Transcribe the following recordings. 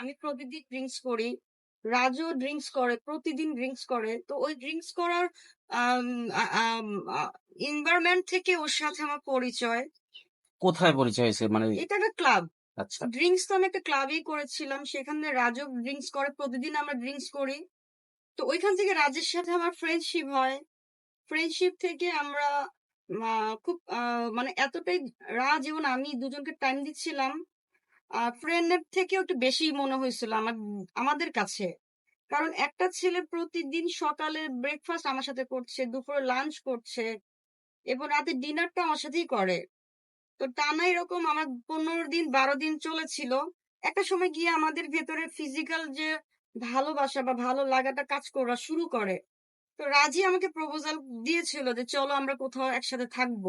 আমি প্রতিদিন ড্রিঙ্কস করি। রাজও ড্রিঙ্কস করে, প্রতিদিন ড্রিঙ্কস করে। তো ওই ড্রিঙ্কস করার এনভায়রনমেন্ট থেকে ওর সাথে আমার পরিচয়। কোথায় পরিচয় হয়েছে? মানে এটা একটা ক্লাব। আচ্ছা। ড্রিঙ্কস তো আমি একটা ক্লাবেই করেছিলাম। সেখানে রাজও ড্রিঙ্কস করে। প্রতিদিন আমরা ড্রিঙ্কস করি। তো ওইখান থেকে রাজের সাথে আমার ফ্রেন্ডশিপ হয়। ফ্রেন্ডশিপ থেকে আমরা খুব মানে এতটাই রাজ এবং আমি দুজনকে টাইম দিচ্ছিলাম। ফ্রেন্ডের থেকেও একটু বেশি মনে হয়েছিল আমার আমাদের কাছে। কারণ একটা ছেলে প্রতিদিন সকালে ব্রেকফাস্ট আমার সাথে করছে, দুপুরে লাঞ্চ করছে এবং রাতে ডিনারটা আমার সাথেই করে। তো টানা এরকম আমার ১৫ দিন ১২ দিন চলেছিল। একটা সময় গিয়ে আমাদের ভেতরে ফিজিক্যাল যে ভালোবাসা বা ভালো লাগাটা কাজ করা শুরু করে। তো রাজি আমাকে প্রপোজাল দিয়েছিল যে, "চলো আমরা কোথাও একসাথে থাকব।"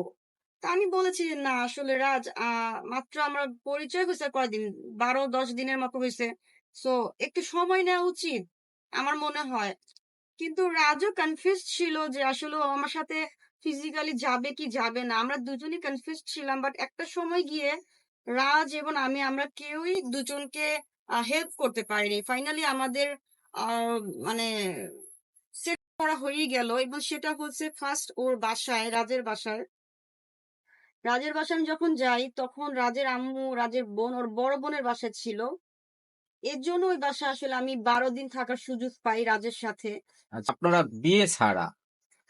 আমি বলেছি যে, "না আসলে রাজ মাত্র আমরা পরিচয় হইছে কয়দিন? ১২-১০ দিনের মতো হইছে। সো একটু সময় নেওয়া উচিত।" আমার মনে হয়। কিন্তু রাজও কনফিউজড ছিল যে আসলে আমার সাথে ফিজিক্যালি যাবে কি যাবে না। আমরা দুজনই কনফিউজড ছিলাম। বাট একটা সময় গিয়ে রাজ এবং আমি আমরা কেউই দুজনকে হেল্প করতে পারিনি। ফাইনালি আমাদের মানে সেট করা হয়েই গেল এবং সেটা হচ্ছে ফার্স্ট ওর বাসায়, রাজের বাসায়। রাজের বাসায় আমি যখন যাই তখন রাজের আম্মু, রাজের বোন, ওর বড় বোনের বাসায় ছিল। এর জন্য ওই বাসায় আসলে আমি ১২ দিন থাকার সুযোগ পাই রাজের সাথে। আচ্ছা, আপনারা বিয়ে ছাড়া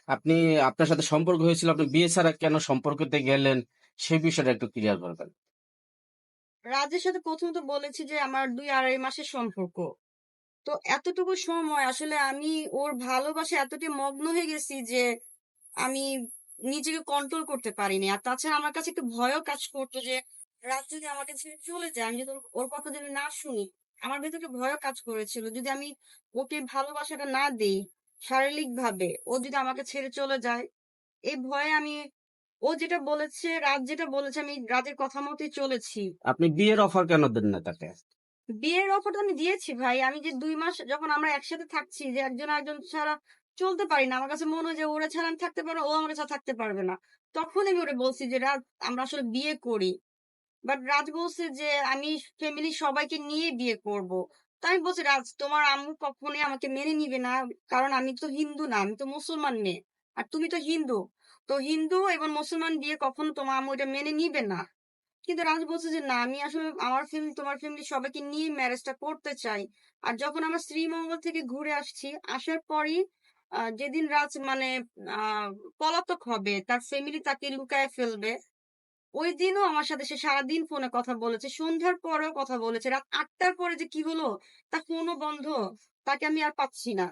আপনি আপনার সাথে সম্পর্ক হয়েছিল, আপনি বিয়ে ছাড়া কেন সম্পর্কতে গেলেন? সে বিষয়টা একটু ক্লিয়ার করবেন। রাজের সাথে প্রথমত বলেছি যে আমার ২-২.৫ মাসের সম্পর্ক। তো এতটুকু সময় আসলে আমি ওর ভালোবাসায় এতটাই মগ্ন হয়ে গেছি যে আমি নিজেকে কন্ট্রোল করতে পারিনি। আর তাছাড়া আমার কাছে একটু ভয়ও কাজ করতো যে রাজ যদি আমাকে ছেড়ে চলে যায়, আমি যদি ওর কথা যদি না শুনি, আমার ভেতরে একটু ভয়ও কাজ করেছিল। যদি আমি ওকে ভালোবাসাটা না দেই শারীরিকভাবে, ও যদি আমাকে ছেড়ে চলে যায়, এই ভয়ে আমি ও যেটা বলেছে, রাত যেটা বলেছে আমি রাতের কথা মতোই চলেছি। আপনি বিয়ের অফার কেন দেন না তাকে? বিয়ের অফার তো আমি দিয়েছি ভাই। আমি যে দুই মাস যখন আমরা একসাথে থাকছি যে একজন আরেকজন ছাড়া চলতে পারি না। আমার কাছে মনে হয় যে ওরে ছাড়া আমি থাকতে পারব, ও আমাকে ছাড়া থাকতে পারবে না। তখন আমি ওরে বলছি যে, "রাজ আমরা আসলে বিয়ে করি।" বাট রাজ বলছে যে, "আমি ফ্যামিলির সবাইকে নিয়ে বিয়ে করব।" তো আমি বলছি, "রাজ তোমার আম্মু কখনোই আমাকে মেনে নিবে না। কারণ আমি তো হিন্দু না, আমি তো মুসলমান মেয়ে। আর তুমি তো হিন্দু। তো হিন্দু এবং মুসলমান বিয়ে কখনো তোমার আম্মু এটা মেনে নিবে না।" কিন্তু রাজ বলছে যে, "না আমি আসলে আমার ফ্যামিলি তোমার ফ্যামিলি সবাইকে নিয়ে ম্যারেজটা করতে চাই।" আর যখন আমরা শ্রীমঙ্গল থেকে ঘুরে আসছি, আসার পরই যেদিন রাজ মানে পলাতক হবে, তার ফ্যামিলি তাকে লুকায় ফেলবে। ওই দিনও আমার সাথে সে সারাদিন ফোনে কথা বলেছে। সন্ধ্যার পরেও কথা বলেছে। রাত আটটার পরে যে কি হলো, তার ফোনও বন্ধ। তাকে আমি আর পাচ্ছি না।